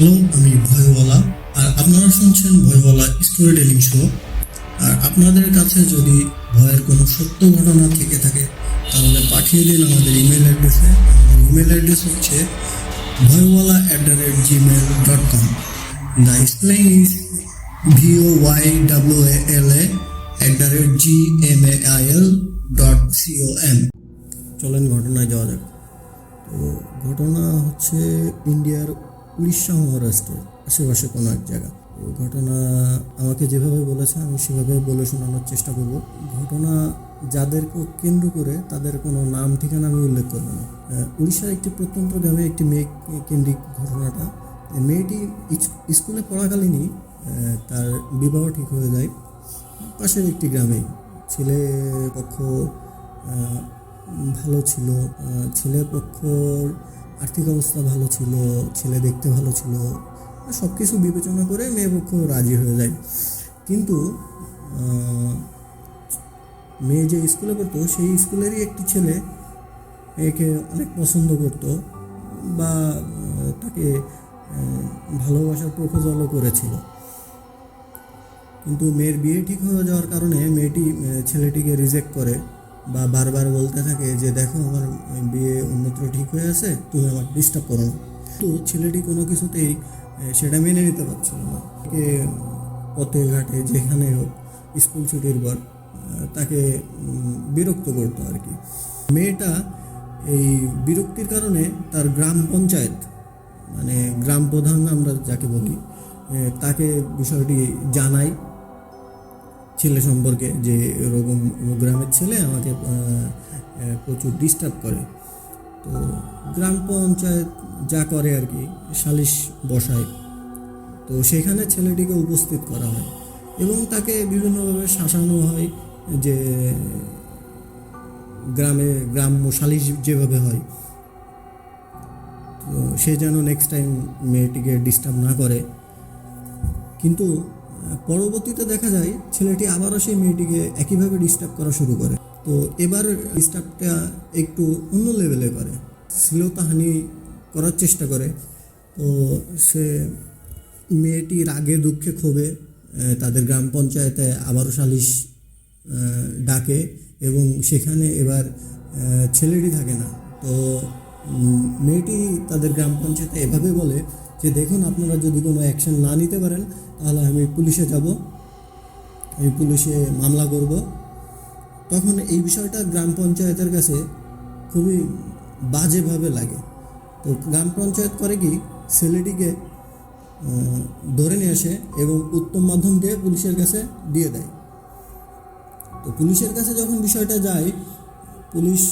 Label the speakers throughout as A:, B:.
A: Hello আমি ভয়ওয়ালা, আর আপনারা শুনছেন ভয়ওয়ালা স্টোরি টেলিং শো আর আপনাদের কাছে যদি ভয়ের কোনো সত্য ঘটনা থেকে থাকে, তাহলে পাঠিয়ে দিন আমাদের ইমেল অ্যাড্রেসে আমাদের ইমেল অ্যাড্রেস হচ্ছে Bhoyowala at the rate Gmail dot com the spelling is V O Y W L A at the rate G M A I L dot C O M চলেন ঘটনায় যাওয়া যাক। তো ঘটনা হচ্ছে ইন্ডিয়ার উড়িষ্যা মহারাষ্ট্র আশেপাশে কোনো এক জায়গা। ঘটনা আমাকে যেভাবে বলেছে, আমি সেভাবে বলে শোনানোর চেষ্টা করব। ঘটনা যাদেরকে কেন্দ্র করে তাদের কোনো নাম, ঠিকানা আমি উল্লেখ করব না। উড়িষ্যার একটি প্রত্যন্ত গ্রামে একটি মেয়ে কেন্দ্রিক ঘটনাটা। মেয়েটি স্কুলে পড়াকালীনই তার বিবাহ ঠিক হয়ে যায়। পাশের একটি গ্রামেই ছেলে পক্ষ ভালো ছিল। ছেলে পক্ষর আর্থিক অবস্থা ভালো ছিল, ছেলে দেখতে ভালো ছিল সব কিছু বিবেচনা করে মেয়ে পক্ষ রাজি হয়ে যায়। কিন্তু মেয়ে যে স্কুলে পড়তো, সেই স্কুলেরই একটি ছেলে একে অনেক পছন্দ করত বা তাকে ভালোবাসার প্রপোজালও করেছিল। কিন্তু মেয়ের বিয়ে ঠিক হয়ে যাওয়ার কারণে মেয়েটি ছেলেটিকে রিজেক্ট করে। বা বারবার বলতে থাকে যে, দেখো, আমার বিয়ে অন্যত্র ঠিক হয়ে আছে তুমি আমার ডিস্টার্ব করো তো ছেলেটি কোনো কিছুতেই সেটা মেনে নিতে পারছিল না। তাকে পথে ঘাটে যেখানে হোক, স্কুল ছুটির পর তাকে বিরক্ত করতো আর কি। মেয়েটা এই বিরক্তির কারণে তার গ্রাম পঞ্চায়েত মানে গ্রাম প্রধান আমরা যাকে বলি তাকে বিষয়টি জানাই ছেলে সম্পর্কে যে এরকম গ্রামের ছেলে আমাকে প্রচুর ডিস্টার্ব করে। তো গ্রাম পঞ্চায়েত যা করে আর কি, সালিশ বসায়। তো সেখানে ছেলেটিকে উপস্থিত করা হয় এবং তাকে বিভিন্নভাবে শাসানো হয় যে গ্রামে, গ্রাম্য সালিশ যেভাবে হয়। তো সে যেন নেক্সট টাইম মেয়েটিকে ডিস্টার্ব না করে। কিন্তু পরবর্তীতে দেখা যায় ছেলেটি আবারও সেই মেয়েটিকে একইভাবে ডিস্টার্ব করা শুরু করে। তো এবার ডিস্টার্বটা একটু অন্য লেভেলে করে। শ্লীলতাহানি করার চেষ্টা করে। তো সে মেয়েটি রাগে, দুঃখে ক্ষোভে তাদের গ্রাম পঞ্চায়েতে আবারও সালিশ ডাকে এবং সেখানে এবার ছেলেটি থাকে না। তো মেয়েটি তাদের গ্রাম পঞ্চায়েতে এভাবে বলে যে, দেখুন, আপনারা যদি কোনো অ্যাকশন না নিতে পারেন তাহলে আমি পুলিশে যাব। আমি পুলিশে মামলা করব। তখন এই বিষয়টা গ্রাম পঞ্চায়েতের কাছে খুবই বাজেভাবে লাগে। তো গ্রাম পঞ্চায়েত করে কি, ছেলেটিকে ধরে নিয়ে আসে এবং উত্তম মাধ্যম দিয়ে পুলিশের কাছে দিয়ে দেয়। তো পুলিশের কাছে যখন বিষয়টা যায়, পুলিশ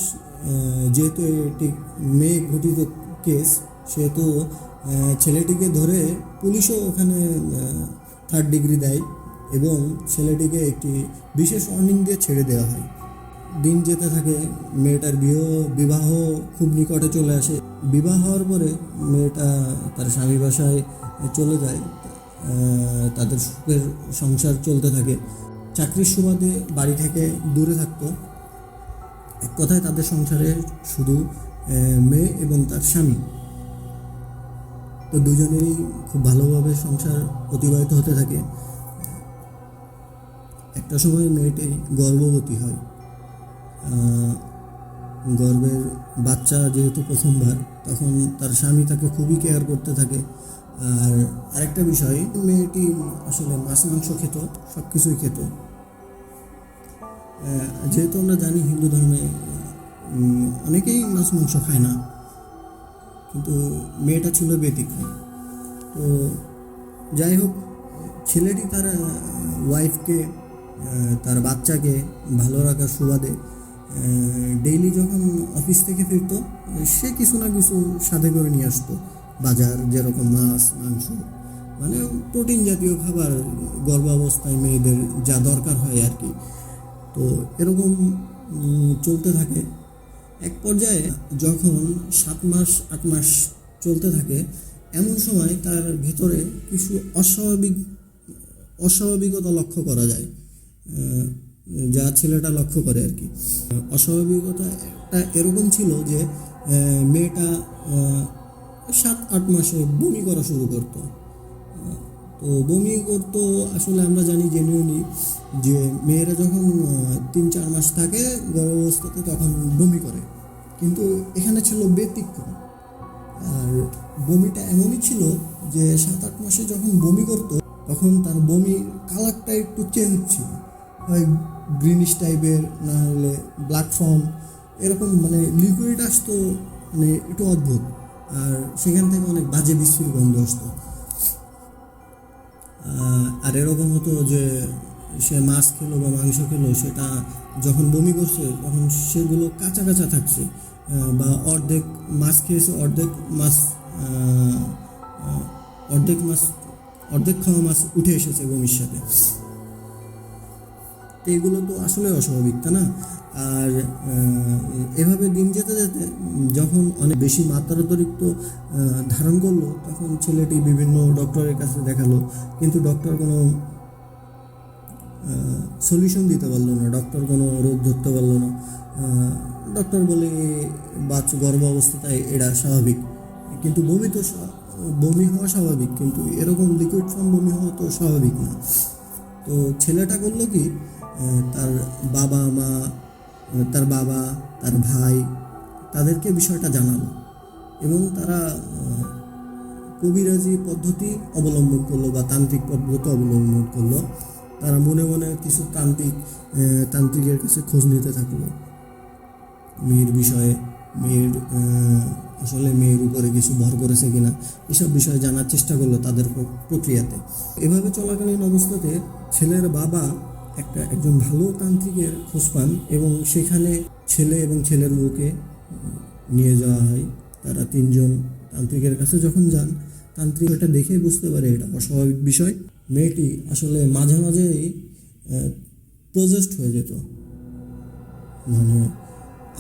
A: যেহেতু এটি মেয়ে ঘটিত কেস, সেহেতু ছেলেটিকে ধরে পুলিশও ওখানে থার্ড ডিগ্রি দেয় এবং ছেলেটিকে একটি বিশেষ ওয়ার্নিং দিয়ে ছেড়ে দেওয়া হয়। দিন যেতে থাকে, মেয়েটার বিবাহ বিবাহ খুব নিকটে চলে আসে। বিবাহ হওয়ার পরে মেয়েটা তার স্বামী বাসায় চলে যায়। তাদের সুখের সংসার চলতে থাকে। চাকরির সুবাদে বাড়ি থেকে দূরে থাকতো। এক কথায় তাদের সংসারে শুধু মেয়ে এবং তার স্বামী। তো দুজনেরই খুব ভালোভাবে সংসার অতিবাহিত হতে থাকে। একটা সময় মেয়েটি গর্ভবতী হয়। গর্ভের বাচ্চা যেহেতু প্রথমবার, তখন তার স্বামী তাকে খুবই কেয়ার করতে থাকে। আর আরেকটা বিষয়, মেয়েটি আসলে মাছ, মাংস খেত সব কিছুই খেত যেহেতু আমরা জানি হিন্দু ধর্মে অনেকেই মাছ, মাংস খায় না। কিন্তু মেয়েটা ছিল ব্যতিক্রম তো যাই হোক ছেলেটি তার ওয়াইফকে তার বাচ্চাকে ভালো রাখার সুবাদে ডেইলি যখন অফিস থেকে ফিরতো, সে কিছু না কিছু সাথে করে নিয়ে আসতো। বাজার, যেরকম মাছ, মাংস মানে প্রোটিন জাতীয় খাবার, গর্ভাবস্থায় মেয়েদের যা দরকার হয় আর কি। তো এরকম চলতে থাকে। এক পর্যায়ে যখন সাত মাস, আট মাস চলতে থাকে, এমন সময় তার ভেতরে কিছু অস্বাভাবিক, অস্বাভাবিকতা লক্ষ্য করা যায়। যা ছেলেটা লক্ষ্য করে আর কি। অস্বাভাবিকতা একটা এরকম ছিল যে মেয়েটা সাত, আট মাসে বমি করা শুরু করতো। তো বমি করতো, আসলে আমরা জানি জেনুইনলি যে মেয়েরা যখন তিন চার মাস থাকে, গর্ভাবস্থাতে তখন বমি করে। কিন্তু এখানে ছিল ব্যতিক্রম। আর বমিটা এমনই ছিল যে সাত আট মাসে যখন বমি করতো, তখন তার বমির কালারটা একটু চেঞ্জ ছিল। হয় গ্রিনিশ টাইপের না হলে ব্ল্যাক ফর্ম এরকম মানে লিকুইড আসতো মানে একটু অদ্ভুত। আর সেখান থেকে অনেক বাজে বিশ্রীর গন্ধ আসতো। আর এরকম হতো যে সে মাছ খেলো বা মাংস খেলো, সেটা যখন বমি করছে, তখন সেগুলো কাঁচা কাঁচা থাকছে বা অর্ধেক মাছ খেয়েছে, অর্ধেক মাছ অর্ধেক মাছ, অর্ধেক খাওয়া মাছ উঠে এসেছে বমির সাথে। তো এগুলো তো আসলে অস্বাভাবিক, তাই না? আর এভাবে দিন যেতে যেতে যখন অনেক বেশি মাত্রার অতিরিক্ত ধারণ করল, তখন ছেলেটি বিভিন্ন ডক্টরের কাছে দেখাল। কিন্তু ডক্টর কোনো সলিউশন দিতে পারল না, ডক্টর কোনো রোগ ধরতে পারল না। ডক্টর বলে, বাচ্চা গর্ভ অবস্থায় এটা স্বাভাবিক। কিন্তু বমি তো বমি হওয়া স্বাভাবিক, কিন্তু এরকম লিকুইড ফর্ম বমি হওয়া তো স্বাভাবিক না। তো ছেলেটা করল কি তার বাবা মা তার বাবা, তার ভাই, তাদেরকে বিষয়টা জানালো। এবং তারা কবিরাজি পদ্ধতি অবলম্বন করল বা তান্ত্রিক পদ্ধতি অবলম্বন করল। তারা মনে মনে কিছু তান্ত্রিক তান্ত্রিকের কাছে খোঁজ নিতে থাকল। মেয়ের বিষয়ে, মেয়ের আসলে মেয়ের উপরে কিছু ভর করেছে কিনা, এসব বিষয়ে জানার চেষ্টা করল তাদের প্রক্রিয়াতে। এভাবে চলাকালীন অবস্থাতে ছেলের বাবা একটা একজন ভালো তান্ত্রিকের খোঁজ পান এবং সেখানে ছেলে এবং ছেলের বউকে নিয়ে যাওয়া হয়। তারা তিনজন তান্ত্রিকের কাছে যখন যান, তান্ত্রিক এটা দেখে বুঝতে পারে এটা অস্বাভাবিক বিষয়। মেয়েটি আসলে মাঝে মাঝেই প্রজেস্ট হয়ে যেত। মানে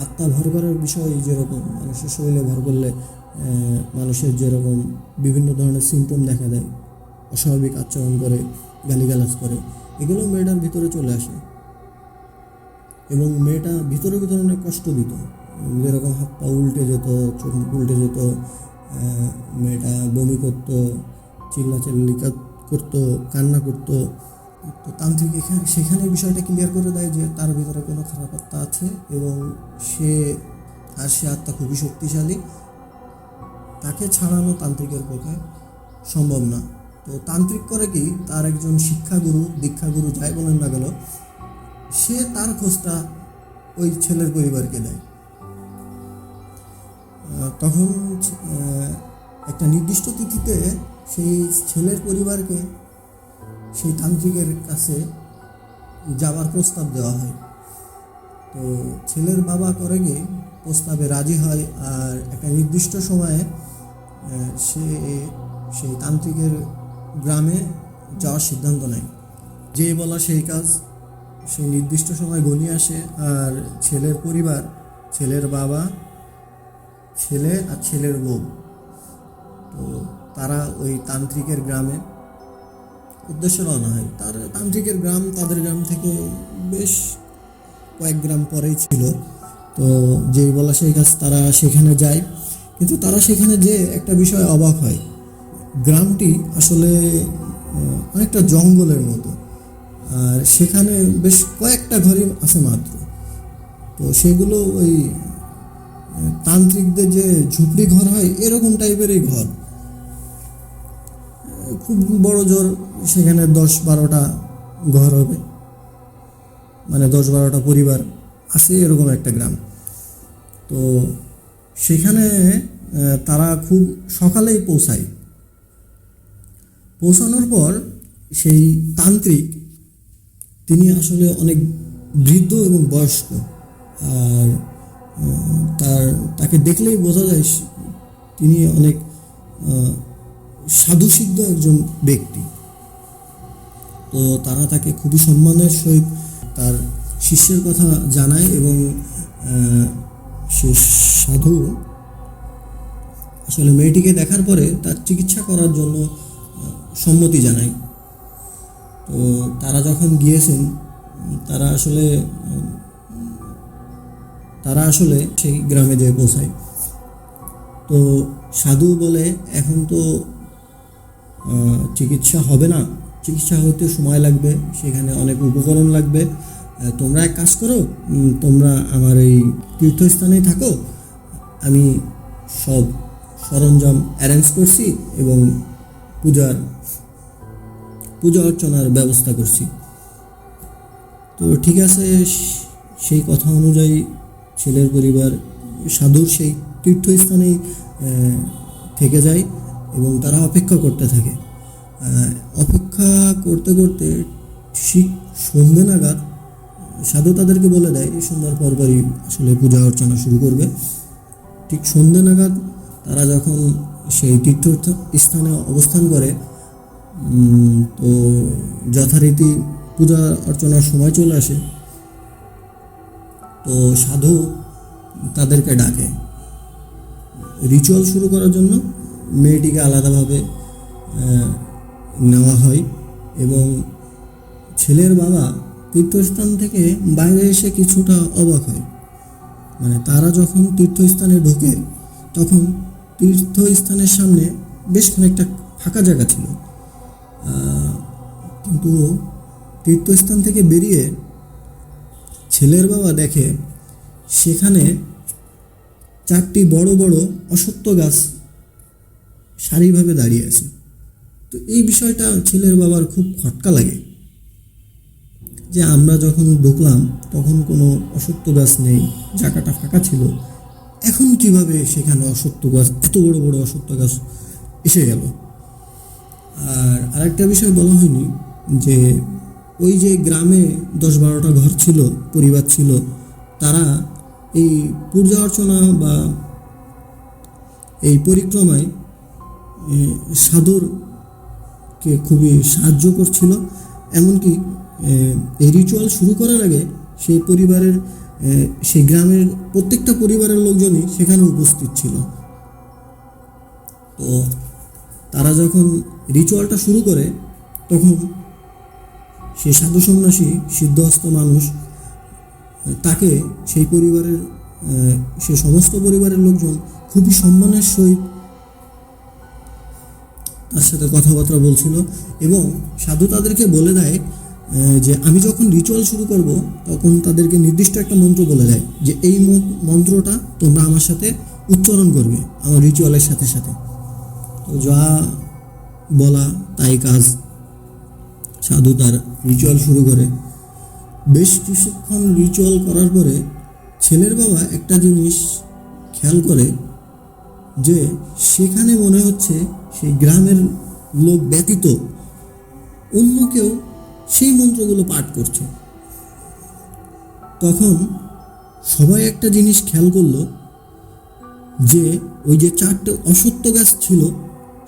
A: আত্মা ভর করার বিষয় যেরকম, মানুষের শরীরে ভর করলে মানুষের যেরকম বিভিন্ন ধরনের সিমটম দেখা দেয়, অস্বাভাবিক আচরণ করে, গালিগালাজ করে। এগুলো মেয়েটার ভিতরে চলে আসে। এবং মেয়েটা ভিতরে ভিতরে অনেক কষ্ট দিত। যেরকম হাত পা উল্টে যেত, চোখ উল্টে যেত মেয়েটা বমি করতো, চিল্লাচিল্লি করতো, কান্না করতো। তো তান্ত্রিক এখানে, সেখানে বিষয়টা ক্লিয়ার করে দেয় যে তার ভিতরে কোনো খারাপ আত্মা আছে এবং সে, আর সে আত্মা খুবই শক্তিশালী। তাকে ছাড়ানো তান্ত্রিকের পক্ষে সম্ভব না। তো তান্ত্রিক করে কি, তার একজন শিক্ষাগুরু, দীক্ষাগুরু যাই বলেন না গেল সে তার খোঁজটা ওই ছেলের পরিবারকে দেয়। তখন একটা নির্দিষ্ট তিথিতে সেই ছেলের পরিবারকে সেই তান্ত্রিকের কাছে যাওয়ার প্রস্তাব দেওয়া হয়। তো ছেলের বাবা করে গিয়ে প্রস্তাবে রাজি হয় আর একটা নির্দিষ্ট সময়ে সে সেই তান্ত্রিকের গ্রামে যাওয়ার সিদ্ধান্ত নেয়। যেই বলা সেই কাজ, সেই নির্দিষ্ট সময় গনিয়ে আসে আর ছেলের পরিবার, ছেলের বাবা, ছেলে আর ছেলের বউ। তো তারা ওই তান্ত্রিকের গ্রামে উদ্দেশ্য রওনা হয়। তার তান্ত্রিকের গ্রাম তাদের গ্রাম থেকে বেশ কয়েক গ্রাম পরেই ছিল। তো যেই বলা সেই কাজ তারা সেখানে যায়। কিন্তু তারা সেখানে যে একটা বিষয় অবাক হয়। গ্রামটি আসলে অনেকটা জঙ্গলের মতো। আর সেখানে বেশ কয়েকটা ঘরই আছে মাত্র। তো সেগুলো ওই তান্ত্রিকদের যে ঝুপড়ি ঘর হয়, এরকম টাইপেরই ঘর। খুব বড় জোর সেখানে দশ বারোটা ঘর হবে। মানে দশ বারোটা পরিবার আছে, এরকম একটা গ্রাম। তো সেখানে তারা খুব সকালেই পৌঁছায়। পৌঁছানোর পর সেই তান্ত্রিক, তিনি আসলে অনেক বৃদ্ধ এবং বয়স্ক। আর তার, তাকে দেখলেই বোঝা যায় তিনি অনেক সাধুসিদ্ধ একজন ব্যক্তি। তো তারা তাকে খুবই সম্মানের সহিত তার শিষ্যের কথা জানায় এবং সে সাধু আসলে মেয়েটিকে দেখার পরে তার চিকিৎসা করার জন্য সম্মতি জানায় তো তারা যখন গিয়েছেন, তারা আসলে তারা আসলে সেই গ্রামে যেয়ে পৌঁছায়। তো সাধু বলে এখন তো চিকিৎসা হবে না। চিকিৎসা হতে সময় লাগবে, সেখানে অনেক উপকরণ লাগবে। তোমরা এক কাজ করো তোমরা আমার এই তীর্থস্থানেই থাকো। আমি সব সরঞ্জাম অ্যারেঞ্জ করছি এবং পূজার, পূজা অর্চনার ব্যবস্থা করছি। তো ঠিক আছে, সেই কথা অনুযায়ী ছেলের পরিবার সাধুর সেই তীর্থস্থানেই থেকে যায় এবং তারা অপেক্ষা করতে থাকে। অপেক্ষা করতে করতে ঠিক সন্ধ্যে নাগাদ, সাধু তাদেরকে বলে দেয় সন্ধ্যার পরপরই আসলে পূজা অর্চনা শুরু করবে। ঠিক সন্ধ্যে নাগাদ তারা যখন সেই তীর্থ স্থানে অবস্থান করে তো যথারীতি পূজা অর্চনার সময় চলে আসে। তো সাধু তাদেরকে ডাকে। রিচুয়াল শুরু করার জন্য মেয়েটিকে আলাদাভাবে নেওয়া হয় এবং ছেলের বাবা তীর্থস্থান থেকে বাইরে এসে কিছুটা অবাক হয়। মানে তারা যখন তীর্থস্থানে ঢোকে, তখন তীর্থস্থানের সামনে বেশ খানিকটা ফাঁকা জায়গা ছিল। কিন্তু তীর্থস্থান থেকে বেরিয়ে ছেলের বাবা দেখে সেখানে চারটি বড় বড় অসত্য গাছ সারিভাবে দাঁড়িয়ে আছে। তো এই বিষয়টা ছেলের বাবার খুব খটকা লাগে যে আমরা যখন ঢুকলাম তখন কোনো অসত্য গাছ নেই, জায়গাটা ফাঁকা ছিল। এখন কীভাবে সেখানে অসত্য গাছ, এত বড় বড় অসত্য গাছ এসে গেল? আর আরেকটা বিষয় বলা হয়নি যে ওই যে গ্রামে দশ বারোটা ঘর ছিল, পরিবার ছিল, তারা এই পূজা অর্চনা বা এই পরিক্রমায় সাধুরকে খুবই সাহায্য করছিল। এমনকি এই রিচুয়াল শুরু করার আগে সেই পরিবারের সেই গ্রামের প্রত্যেকটা পরিবারের লোকজনই সেখানে উপস্থিত ছিল। তো তারা যখন রিচুয়ালটা শুরু করে, তখন সেই সাধু সন্ন্যাসী, সিদ্ধহস্ত মানুষ তাকে সেই পরিবারের সে সমস্ত পরিবারের লোকজন খুবই সম্মানের সহিত তার সাথে কথাবার্তা বলছিল এবং সাধু তাদেরকে বলে দেয় যে আমি যখন রিচুয়াল শুরু করব, তখন তাদেরকে নির্দিষ্ট একটা মন্ত্র বলে দেয় যে, এই মন্ত্রটা তোমরা আমার সাথে উচ্চারণ করবে, আমার রিচুয়ালের সাথে সাথে। তো যা বলা, তাই কাজ। সাধু তার রিচুয়াল শুরু করে। বেশ কিছুক্ষণ রিচুয়াল করার পরে ছেলের বাবা একটা জিনিস খেয়াল করে যে, সেখানে মনে হচ্ছে সেই গ্রামের লোক ব্যতীত অন্য কেউ সেই মন্ত্রগুলো পাঠ করছে। তখন সবাই একটা জিনিস খেয়াল করল যে ওই যে চারটে অসত্য গাছ ছিল,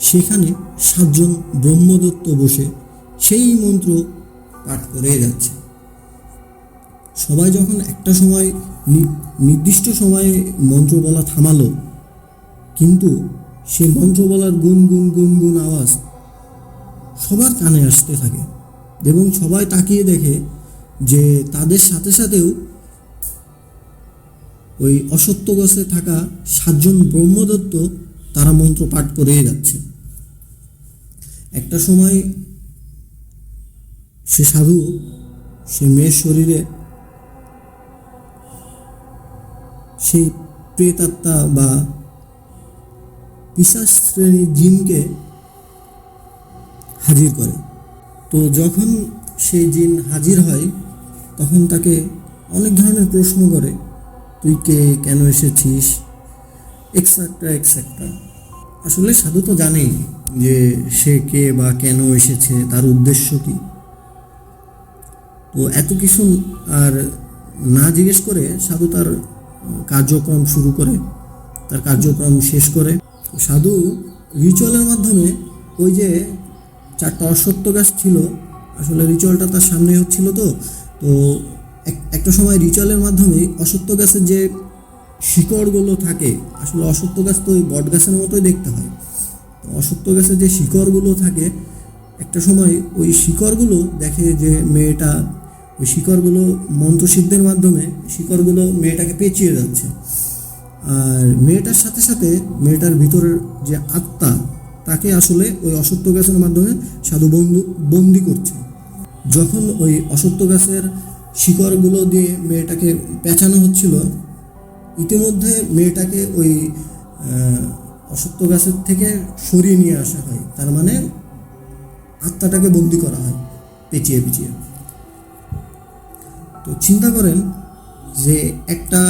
A: সেখানে সাতজন ব্রহ্মদত্ত বসে সেই মন্ত্র পাঠ করে যাচ্ছে। সবাই যখন একটা সময় নির্দিষ্ট সময়ে মন্ত্র বলা থামালো, কিন্তু সে মন্ত্র বলার গুন গুন গুন গুন আওয়াজ সবার কানে আসতে থাকে। এবং সবাই তাকিয়ে দেখে যে তাদের সাথে সাথেও ওই অসত্য গাছে থাকা সাতজন ব্রহ্মদত্ত তারা মন্ত্র পাঠ করেই যাচ্ছে। একটা সময় সে সাধু, সে মেয়ের শরীরে সেই প্রেতাত্মা বা পিসাস শ্রেণির জিনকে হাজির করে। তো যখন সেই জিন হাজির হয়, তখন তাকে অনেক ধরনের প্রশ্ন করে, তুই কে? কেন এসেছিস? এক্সেট্রা এক্সেট্রা আসলে সাধু তো জানেই যে সে কে বা কেন এসেছে, তার উদ্দেশ্য কি। তো এত কিছু আর না জিজ্ঞেস করে সাধু তার কার্যক্রম শুরু করে, তার কার্যক্রম শেষ করে। সাধু রিচুয়ালের মাধ্যমে ওই যে চারটা অশ্বত্থ গাছ ছিল। আসলে রিচুয়ালটা তার সামনে হচ্ছিল তো। তো এক- একটা সময় রিচুয়ালের মাধ্যমে অশ্বত্থ গাছের যে শিকড়গুলো থাকে, আসলে অশ্বত্থ গাছ তো ওই বট গাছের মতোই দেখতে হয়। তো অশ্বত্থ গাছের যে শিকড়গুলো থাকে, একটা সময় ওই শিকড়গুলো দেখে যে মেয়েটা, ওই শিকড়গুলো মন্ত্রসিদ্ধের মাধ্যমে শিকড়গুলো মেয়েটাকে পেঁচিয়ে যাচ্ছে। আর মেয়েটার সাথে সাথে মেয়েটার ভিতরের যে আত্মা তাকে আসলে ওই অসত্য গ্যাসের মাধ্যমে সাধু বন্ধু, বন্দি করছে। যখন ওই অসত্য গ্যাসের শিকড়গুলো দিয়ে মেয়েটাকে পেঁচানো হচ্ছিল, ইতিমধ্যে মেয়েটাকে ওই অসত্য গাছের থেকে সরিয়ে নিয়ে আসা হয়। তার মানে আত্মাটাকে বন্দি করা হয় পেঁচিয়ে পেঁচিয়ে। তো চিন্তা করেন যে একটা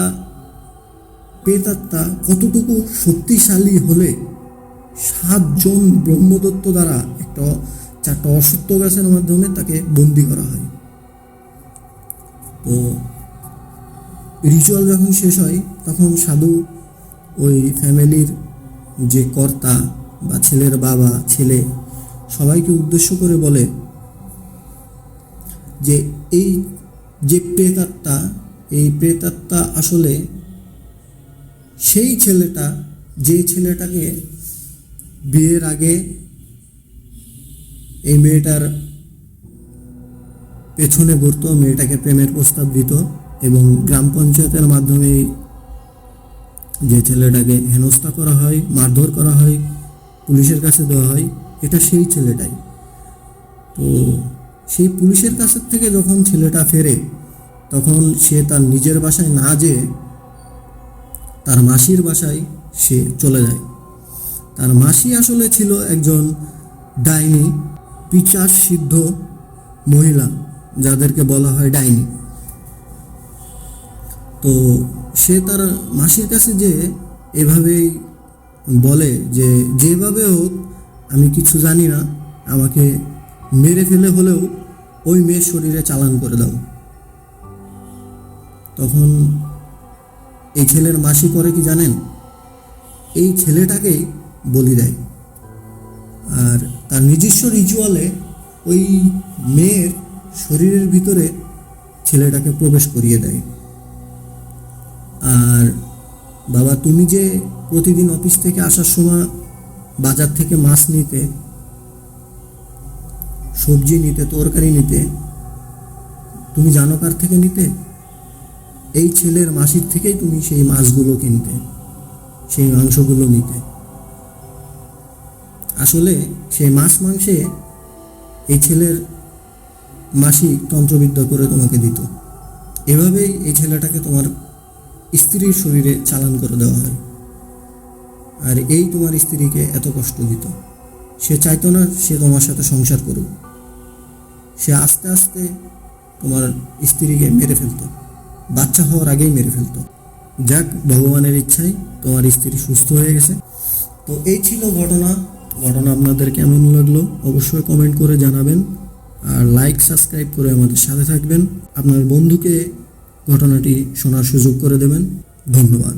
A: পেতাত্মা কতটুকু শক্তিশালী হলে সাতজন ব্রহ্মদত্ত দ্বারা একটা চারটা অসত্য গাছের মাধ্যমে তাকে বন্দি করা হয়। তো রিচুয়াল যখন শেষ হয়, তখন সাধু ওই ফ্যামিলির যে কর্তা বা ছেলের বাবা, ছেলে, সবাইকে উদ্দেশ্য করে বলে যে এই যে প্রেতাত্মা, এই প্রেতাত্মা আসলে সেই ছেলেটা, যে ছেলেটাকে বিয়ের আগে এই মেয়েটার পেছনে ঘুরতো, মেয়েটাকে প্রেমের প্রস্তাব দিত এবং গ্রাম পঞ্চায়েতের মাধ্যমে যে ছেলেটাকে হেনস্থা করা হয়, মারধর করা হয়, পুলিশের কাছে দেওয়া হয়, এটা সেই ছেলেটাই। তো সেই পুলিশের কাছের থেকে যখন ছেলেটা ফেরে, তখন সে তার নিজের বাসায় না যেয়ে তার মাসির বাসায় সে চলে যায়। তার মাসি আসলে ছিল একজন ডাইনি, পিচার সিদ্ধ মহিলা, যাদেরকে বলা হয় ডাইনি। তো সে তার মাসির কাছে যে এভাবেই বলে যে, যেভাবে হোক, আমি কিছু জানি না, আমাকে মেরে ফেলে হলেও ওই মেয়ের শরীরে চালান করে দাও। তখন এই ছেলের মাসি করে কি জানেন? এই ছেলেটাকেই বলি দেয়। আর তার নিজস্ব রিচুয়ালে ওই মেয়ের শরীরের ভিতরে ছেলেটাকে প্রবেশ করিয়ে দেয়। আর বাবা, তুমি যে প্রতিদিন অফিস থেকে আসার সময় বাজার থেকে মাছ নিতে, সবজি নিতে, তরকারি নিতে, তুমি জানো কার থেকে নিতে? এই ছেলের মাসির থেকেই তুমি সেই মাছগুলো কিনতে, সেই মাংসগুলো নিতে। আসলে সেই মাস মাংসে এই ছেলের মাসি তন্ত্রবিদ্যা করে তোমাকে দিত। এভাবেই এই ছেলেটাকে তোমার স্ত্রীর শরীরে চালান করে দেওয়া হয়। আর এই তোমার স্ত্রীকে এত কষ্ট দিত। সে চাইতো না সে তোমার সাথে সংসার করুক। সে আস্তে আস্তে তোমার স্ত্রীকে মেরে ফেলতো। বাচ্চা হওয়ার আগেই মেরে ফেলতো। যাক, ভগবানের ইচ্ছায় তোমার স্ত্রী সুস্থ হয়ে গেছে। তো এই ছিল ঘটনা। ঘটনা আপনাদের কেমন লাগল অবশ্যই কমেন্ট করে জানাবেন। আর লাইক সাবস্ক্রাইব করে আমাদের সাথে থাকবেন। আপনার বন্ধুকে ঘটনাটি শোনার সুযোগ করে দেবেন। ধন্যবাদ।